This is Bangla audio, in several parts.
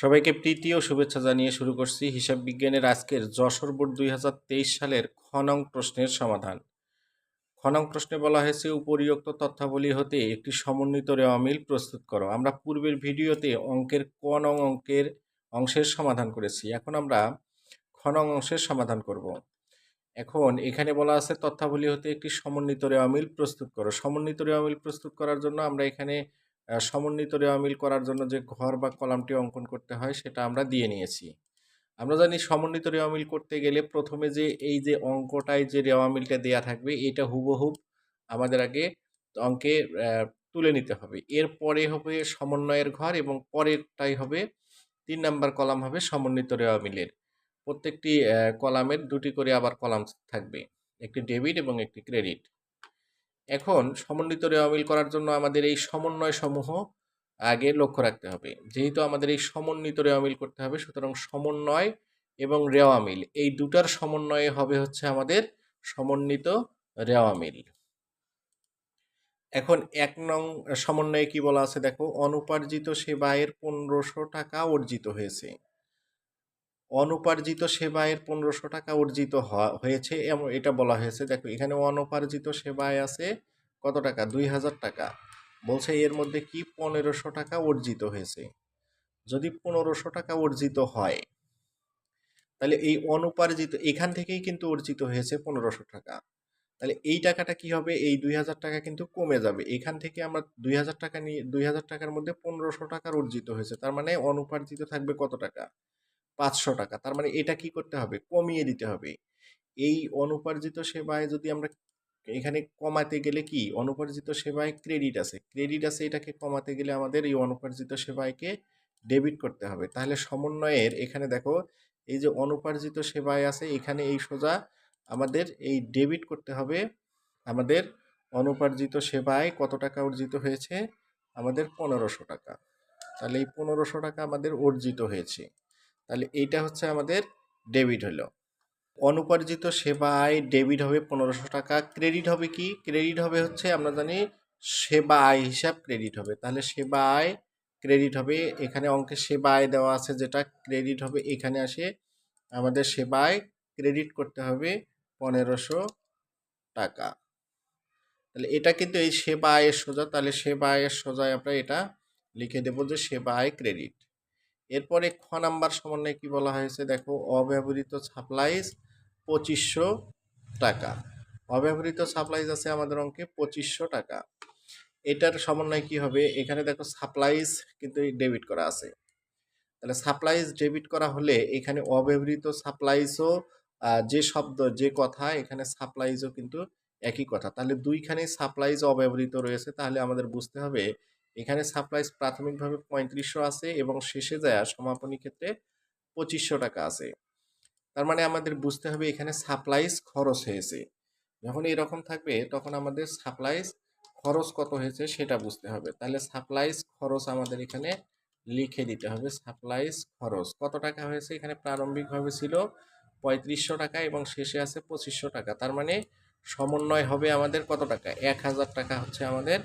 সবাইকে প্রীতি ও শুভেচ্ছা জানিয়ে শুরু করছি হিসাব বিজ্ঞানের আজকের যশোর বোর্ড দুই হাজার তেইশ সালের খ নং প্রশ্নের সমাধান। খ নং প্রশ্নে বলা হয়েছে, উপরিউক্ত তথ্যাবলী হতে একটি সমন্বিত রেওয়া মিল প্রস্তুত করো। আমরা পূর্বের ভিডিওতে অঙ্কের ক নং অঙ্কের অংশের সমাধান করেছি। এখন আমরা খ নং অংশের সমাধান করব। এখন এখানে বলা আছে, তথ্যাবলী হতে একটি সমন্বিত রেওয়া মিল প্রস্তুত করো। সমন্বিত রেওয়া মিল প্রস্তুত করার জন্য আমরা এখানে সমন্বিত রেওয়া মিল করার জন্য যে ঘর বা কলামটি অঙ্কন করতে হয়, সেটা আমরা দিয়ে নিয়েছি। আমরা জানি সমন্বিত রেওয়া মিল করতে গেলে প্রথমে যে এই যে অঙ্কটায় যে রেওয়া মিলটা দেয়া থাকবে, এটা হুবহুব আমাদের আগে অঙ্কে তুলে নিতে হবে। এরপরে হবে সমন্বয়ের ঘর এবং পরেরটাই হবে তিন নাম্বার কলাম হবে সমন্বিত রেওয়া মিলের প্রত্যেকটি কলামের দুটি করে আবার কলাম থাকবে, একটি ডেবিট এবং একটি ক্রেডিট। এখন সমন্বিত রেওয়া মিল করার জন্য আমাদের এই সমন্বয় সমূহ আগে লক্ষ্য রাখতে হবে। যেহেতু আমাদের এই সমন্বিত রেওয়া মিল করতে হবে, সুতরাং সমন্বয় এবং রেওয়া মিল এই দুটার সমন্বয়ে হবে হচ্ছে আমাদের সমন্বিত রেওয়া মিল এখন এক নং সমন্বয়ে কি বলা আছে দেখো? অনুপার্জিত সেবায়ের পনেরোশো টাকা অর্জিত হয়েছে। অনুপার্জিত সেবায়ের পনেরোশো টাকা অর্জিত হয়েছে। এটা বলা হয়েছে, দেখো, এখানে অনুপার্জিত সেবায় আছে কত টাকা? দুই হাজার টাকা। বলছে এর মধ্যে কি পনেরোশো টাকা অর্জিত হয়েছে? যদি পনেরোশো টাকা অর্জিত হয়, তাহলে এই অনুপার্জিত, এখান থেকেই কিন্তু অর্জিত হয়েছে পনেরোশো টাকা। তাহলে এই টাকাটা কি হবে? এই দুই হাজার টাকা কিন্তু কমে যাবে। এখান থেকে আমরা দুই হাজার টাকা নিয়ে, দুই হাজার টাকার মধ্যে পনেরোশো টাকার অর্জিত হয়েছে। তার মানে অনুপার্জিত থাকবে কত টাকা? পাঁচশো টাকা। তার মানে এটা কি করতে হবে? কমিয়ে দিতে হবে। এই অনুপার্জিত সেবায় যদি আমরা এখানে কমাতে গেলে কি? অনুপার্জিত সেবায় ক্রেডিট আছে। ক্রেডিট আছে এটাকে কমাতে গেলে আমাদের এই অনুপার্জিত সেবায়কে ডেবিট করতে হবে। তাহলে সমন্বয়ের এখানে দেখো, এই যে অনুপার্জিত সেবায় আছে, এখানে এই সোজা আমাদের এই ডেবিট করতে হবে। আমাদের অনুপার্জিত সেবায় কত টাকা অর্জিত হয়েছে? আমাদের পনেরোশো টাকা। তাহলে এই পনেরোশো টাকা আমাদের অর্জিত হয়েছে। তাহলে এইটা হচ্ছে আমাদের ডেবিট হলো। অনুপার্জিত সেবায় ডেবিট হবে পনেরোশো টাকা ক্রেডিট হবে কি? ক্রেডিট হবে হচ্ছে আমরা জানি সেবা আয় হিসাব ক্রেডিট হবে। তাহলে সেবা আয় ক্রেডিট হবে, এখানে অঙ্কে সেবা আয় দেওয়া আছে যেটা ক্রেডিট হবে, এখানে আসে আমাদের সেবায় ক্রেডিট করতে হবে পনেরোশো টাকা। তাহলে এটা কিন্তু এই সেবা আয়ের সোজা, তাহলে সেবা আয়ের সোজায় আমরা এটা লিখে দেবো যে সেবা আয় ক্রেডিট এরপরে খ নাম্বার সমন্বয়ে কি বলা হয়েছে? দেখো, অব্যবহৃত সাপ্লাইজ পঁচিশশো টাকা। অব্যবহৃত সাপ্লাইজ আছে আমাদের অঙ্কে পঁচিশশো টাকা। এটার সমন্বয় কি হবে? এখানে দেখো সাপ্লাইজ কিন্তু ডেবিট করা আছে। তাহলে সাপ্লাইজ ডেবিট করা হলে এখানে অব্যবহৃত সাপ্লাইজও যে শব্দ, যে কথা, এখানে সাপ্লাইজও কিন্তু একই কথা। তাহলে দুইখানেই সাপ্লাইজ অব্যবহৃত রয়েছে, তাহলে আমাদের বুঝতে হবে এখানে সাপ্লাইজ প্রাথমিকভাবে পঁয়ত্রিশশো আছে এবং শেষে যায় সমাপনী ক্ষেত্রে পঁচিশশো টাকা আছে। তার মানে আমাদের বুঝতে হবে এখানে সাপ্লাইজ খরচ হয়েছে। যখন এরকম থাকবে তখন আমাদের সাপ্লাইজ খরচ কত হয়েছে সেটা বুঝতে হবে। তাহলে সাপ্লাইজ খরচ আমাদের এখানে লিখে দিতে হবে সাপ্লাইজ খরচ। কত টাকা হয়েছে? এখানে প্রারম্ভিকভাবে ছিল পঁয়ত্রিশশো টাকা এবং শেষে আছে পঁচিশশো টাকা। তার মানে সমন্বয় হবে আমাদের কত টাকা? এক হাজার টাকা হচ্ছে আমাদের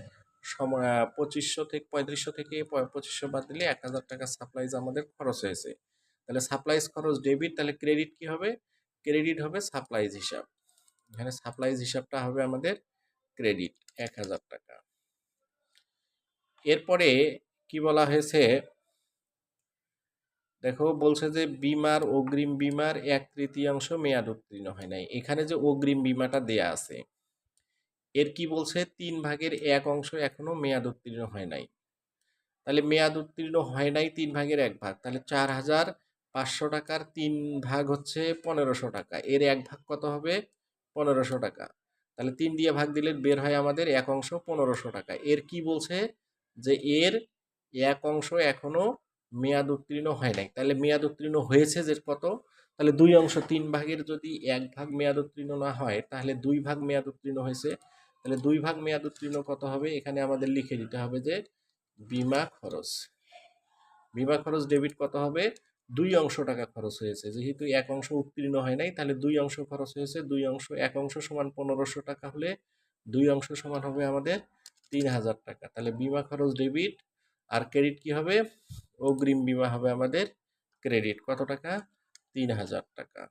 পঁচিশশো থেকে পঁয়ত্রিশশো থেকে পঁচিশশো বাদ দিলে এক হাজার টাকা সাপ্লাইজ আমাদের খরচ হয়েছে। তাহলে সাপ্লাইজ খরচ ডেবিট তাহলে ক্রেডিট কি হবে? ক্রেডিট হবে সাপ্লাইজ হিসাব। এখানে সাপ্লাইজ হিসাবটা হবে আমাদের ক্রেডিট এক হাজার টাকা। এরপরে কি বলা হয়েছে? দেখো, বলছে যে বিমার অগ্রিম বিমার এক তৃতীয়াংশ মেয়াদ উত্তীর্ণ হয় নাই। এখানে যে অগ্রিম বিমাটা দেয়া আছে এর কি বলছে? তিন ভাগের এক অংশ এখনও মেয়াদ উত্তীর্ণ হয় নাই। তাহলে মেয়াদ উত্তীর্ণ হয় নাই তিন ভাগের এক ভাগ। তাহলে চার হাজার পাঁচশো টাকার তিন ভাগ হচ্ছে পনেরোশো টাকা। এর এক ভাগ কত হবে? পনেরোশো টাকা। তাহলে তিন দিয়ে ভাগ দিলে বের হয় আমাদের এক অংশ পনেরোশো টাকা। এর কি বলছে? যে এর এক অংশ এখনও মেয়াদ উত্তীর্ণ হয় নাই। তাহলে মেয়াদ উত্তীর্ণ হয়েছে যে কত? তাহলে দুই অংশ তিন ভাগের যদি এক ভাগ মেয়াদ উত্তীর্ণ না হয়, তাহলে দুই ভাগ মেয়াদ উত্তীর্ণ হয়েছে তাহলে দুই ভাগ মেয়াদ উত্তীর্ণ কত হবে? এখানে আমাদের লিখে দিতে হবে যে বিমা খরচ। বিমা খরচ ডেবিট কত হবে? দুই অংশ টাকা খরচ হয়েছে। যেহেতু এক অংশ উত্তীর্ণ হয় নাই, তাহলে দুই অংশ খরচ হয়েছে। দুই অংশ, এক অংশ সমান পনেরোশো টাকা হলে দুই অংশ সমান হবে আমাদের তিন হাজার টাকা। তাহলে বিমা খরচ ডেবিট আর ক্রেডিট কি হবে? অগ্রিম বিমা হবে আমাদের ক্রেডিট কত টাকা? তিন হাজার টাকা।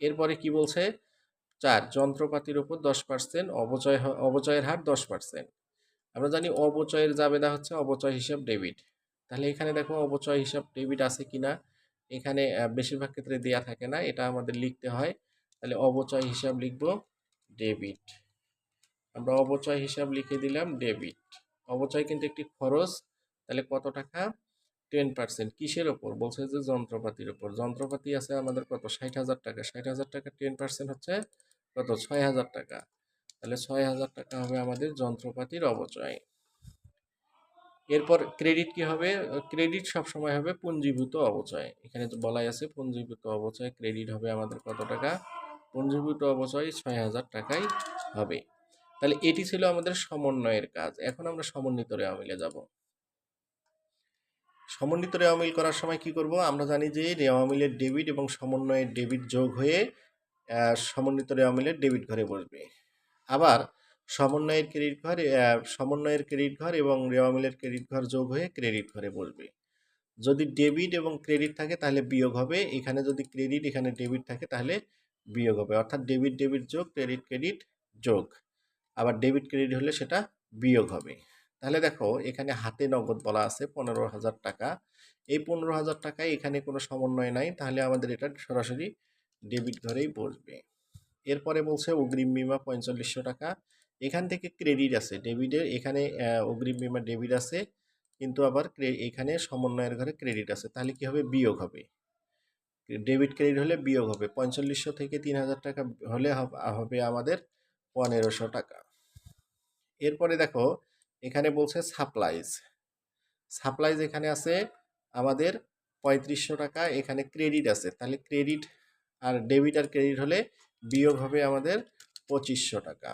এরপরে কি বলছে? চার, যন্ত্রপাতির উপর দশ পার্সেন্ট, অবচয় অবচয়ের হার দশ পার্সেন্ট। আমরা জানি অবচয়ের জাবেদা হচ্ছে অবচয় হিসাব ডেবিট। তাহলে এখানে দেখো অবচয় হিসাব ডেবিট আছে কিনা? এখানে বেশিরভাগ ক্ষেত্রে দেয়া থাকে না, এটা আমাদের লিখতে হয়। তাহলে অবচয় হিসাব লিখব ডেবিট। আমরা অবচয় হিসাব লিখে দিলাম ডেবিট। অবচয় কিন্তু একটি খরচ, তাহলে কত টাকা? টেন পার্সেন্ট কিসের ওপর? বলছে যে যন্ত্রপাতির ওপর। যন্ত্রপাতি আছে আমাদের কত? ষাট হাজার টাকা। ষাট হাজার টাকা টেন পার্সেন্ট হচ্ছে কত? ছয় হাজার টাকা। তাহলে ছয় হাজার টাকা হবে আমাদের যন্ত্রপাতির অবচয় এরপর ক্রেডিট কি হবে? ক্রেডিট সবসময় হবে পুঞ্জীভূত অবচয় এখানে তো বলাই আছে পুঞ্জীভূত অবচয় ক্রেডিট হবে আমাদের কত টাকা? পুঞ্জীভূত অবচয় ছয় হাজার টাকাই হবে। তাহলে এটি ছিল আমাদের সমন্বয়ের কাজ। এখন আমরা সমন্বিত রেওয়া মিলে যাব। সমন্বিত রেওয়া মিল করার সময় কি করব? আমরা জানি যে রেওয়া মিলের ডেবিট এবং সমন্বয়ের ডেবিট যোগ হয়ে সমন্বিত রেওয়া মিলের ডেবিট ঘরে বসবে। আবার সমন্বয়ের ক্রেডিট ঘর সমন্বয়ের ক্রেডিট ঘর এবং রেওয়া মিলের ক্রেডিট ঘর যোগ হয়ে ক্রেডিট ঘরে বসবে। যদি ডেবিট এবং ক্রেডিট থাকে তাহলে বিয়োগ হবে। এখানে যদি ক্রেডিট, এখানে ডেবিট থাকে তাহলে বিয়োগ হবে। অর্থাৎ ডেবিট ডেবিট যোগ, ক্রেডিট ক্রেডিট যোগ। আবার ডেবিট, ক্রেডিট হলে সেটা বিয়োগ হবে। তাহলে দেখো এখানে হাতে নগদ বলা আছে পনেরো হাজার টাকা। এই পনেরো হাজার টাকায় এখানে কোনো সমন্বয় নাই, তাহলে আমাদের এটা সরাসরি ডেবিট ঘরেই বসবে। এরপরে বলছে অগ্রিম বিমা পঁয়তাল্লিশশো টাকা। এখান থেকে ক্রেডিট আছে ডেবিটের এখানে অগ্রিম বিমা ডেবিট আছে, কিন্তু আবার এখানে সমন্বয়ের ঘরে ক্রেডিট আছে, তাহলে কি হবে? বিয়োগ হবে। ডেবিট ক্রেডিট হলে বিয়োগ হবে, পঁয়তাল্লিশশো থেকে তিন হাজার টাকা হলে হবে আমাদের পনেরোশো টাকা। এরপরে দেখো এখানে বলছে সাপ্লাইজ। সাপ্লাইজ এখানে আছে আমাদের পঁয়ত্রিশশো টাকা, এখানে ক্রেডিট আছে। তাহলে ক্রেডিট আর ডেবিট আর ক্রেডিট হলে বিয়োগ হবে আমাদের পঁচিশশো টাকা।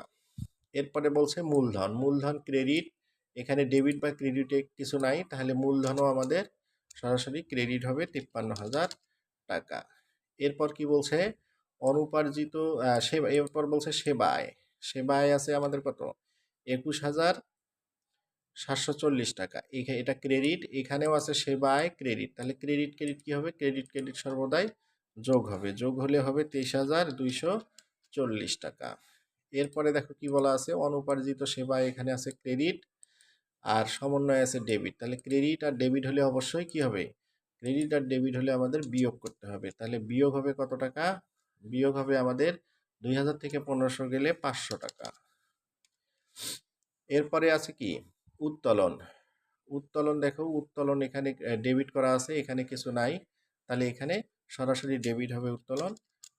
এরপরে বলছে মূলধন। মূলধন, ক্রেডিট, এখানে ডেবিট বা ক্রেডিটে কিছু নাই, তাহলে মূলধনও আমাদের সরাসরি ক্রেডিট হবে তিপ্পান্ন হাজার টাকা। এরপর কি বলছে? অনুপার্জিত সেবা, এরপর বলছে সেবায়। সেবায় আছে আমাদের কত? একুশ হাজার সাতশো চল্লিশ টাকা। এটা ক্রেডিট এখানেও আছে সেবায় ক্রেডিট তাহলে ক্রেডিট ক্রেডিট কি হবে? ক্রেডিট ক্রেডিট সর্বদাই যোগ হবে। যোগ হলে হবে তেইশ হাজার দুইশো চল্লিশ টাকা। এরপরে দেখো কি বলা আছে? অনুপার্জিত সেবায় এখানে আছে ক্রেডিট আর সমন্বয় আছে ডেবিট তাহলে ক্রেডিট আর ডেবিট হলে অবশ্যই কি হবে? ক্রেডিট আর ডেবিট হলে আমাদের বিয়োগ করতে হবে। তাহলে বিয়োগ হবে কত টাকা? বিয়োগ হবে আমাদের দুই হাজার থেকে পনেরোশো গেলে পাঁচশো টাকা। এরপরে আছে কি? উত্তোলন। উত্তোলন দেখো, উত্তোলন এখানে ডেবিট করা আছে, এখানে কিছু নাই। তাহলে এখানে সরাসরি ডেবিট হবে উত্তোলন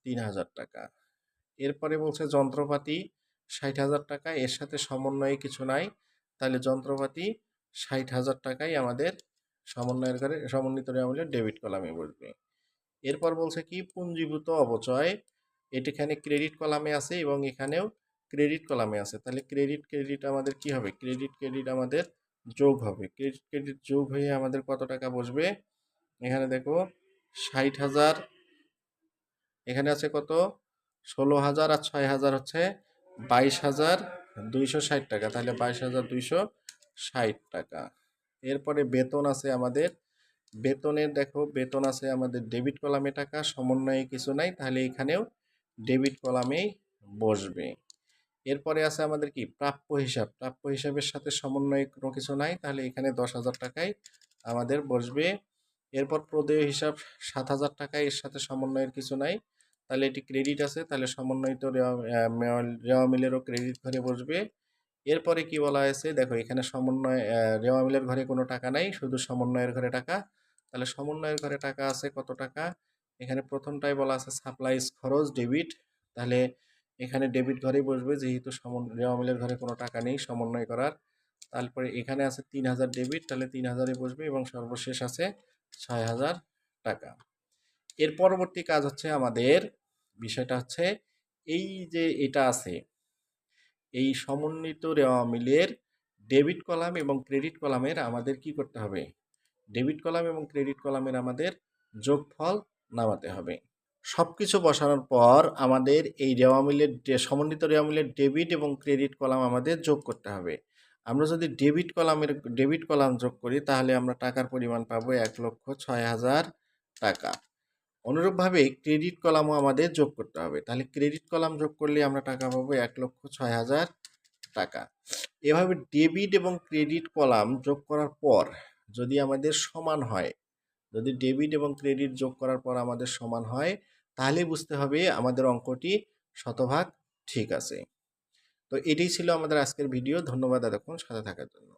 তিন হাজার টাকা। এরপরে বলছে যন্ত্রপাতি ষাট হাজার টাকা, এর সাথে সমন্বয়ে কিছু নাই। তাহলে যন্ত্রপাতি ষাট হাজার টাকাই আমাদের সমন্বয়ের করে সমন্বিত আমলে ডেবিট কলামে বসবে। এরপর বলছে কি, পুঞ্জীভূত অবচয় এটিখানে ক্রেডিট কলামে আছে এবং এখানেও ক্রেডিট কলামে আছে। তাহলে ক্রেডিট ক্রেডিট আমাদের কি হবে? ক্রেডিট ক্রেডিট আমাদের যোগ হবে। ক্রেডিট ক্রেডিট যোগ হয়ে আমাদের কত টাকা বসবে? এখানে দেখো, ষাট হাজার, এখানে আছে কত? ষোলো হাজার আর ছয় হাজার হচ্ছে বাইশ হাজার দুইশো ষাট টাকা। তাহলে বাইশ হাজার দুইশো ষাট টাকা। এরপরে বেতন আছে আমাদের। বেতনের দেখো, বেতন আছে আমাদের ডেবিট কলামে টাকা, সমন্বয়ে কিছু নাই। তাহলে এখানেও ডেবিট কলামেই বসবে। এরপরে আছে আমাদের কি? প্রাপ্য হিসাব। প্রাপ্য হিসাবের সাথে সমন্বয়ে কোনো কিছু নাই, তাহলে এখানে দশ হাজার টাকায় আমাদের বসবে। এরপর প্রদেয় হিসাব সাত হাজার টাকা এর সাথে সমন্বয়ের কিছু নাই। তাহলে এটি ক্রেডিট আছে, তাহলে সমন্বয়িত রেওয়া মিলেরও ক্রেডিট ঘরে বসবে। এরপরে কি বলা হয়েছে? দেখো, এখানে সমন্বয় রেওয়া মিলের ঘরে কোনো টাকা নাই, শুধু সমন্বয়ের ঘরে টাকা। তাহলে সমন্বয়ের ঘরে টাকা আছে কত টাকা? এখানে প্রথমটাই বলা আছে সাপ্লাইজ খরচ ডেবিট তাহলে এখানে ডেবিট ঘরেই বসবে, যেহেতু সমন রেওয়া মিলের ঘরে কোনো টাকা নেই, সমন্বয় করার। তারপরে এখানে আছে তিন হাজার ডেবিট তাহলে তিন হাজারে বসবে এবং সর্বশেষ আছে ছয় হাজার টাকা। এর পরবর্তী কাজ হচ্ছে আমাদের, বিষয়টা হচ্ছে এই যে এটা আছে, এই সমন্বিত রেওয়া মিলের ডেবিট কলাম এবং ক্রেডিট কলামের আমাদের কি করতে হবে? ডেবিট কলাম এবং ক্রেডিট কলামের আমাদের যোগফল নামাতে হবে। সব কিছু বসানোর পর আমাদের এই রেওয়া মিলের সমন্বিত রেওয়া মিলের ডেবিট এবং ক্রেডিট কলাম আমাদের যোগ করতে হবে। আমরা যদি ডেবিট কলামের, ডেবিট কলাম যোগ করি, তাহলে আমরা টাকার পরিমাণ পাবো এক লক্ষ ছয় হাজার টাকা। অনুরূপভাবে ক্রেডিট কলামও আমাদের যোগ করতে হবে। তাহলে ক্রেডিট কলাম যোগ করলে আমরা টাকা পাবো এক লক্ষ ছয় হাজার টাকা। এভাবে ডেবিট এবং ক্রেডিট কলাম যোগ করার পর যদি আমাদের সমান হয়, যদি ডেবিট এবং ক্রেডিট যোগ করার পর আমাদের সমান হয় তাহলে বুঝতে হবে আমাদের অঙ্কটি শতভাগ ঠিক আছে। তো এটাই ছিল আমাদের আজকের ভিডিও ধন্যবাদ এতক্ষণ সাথে থাকার জন্য।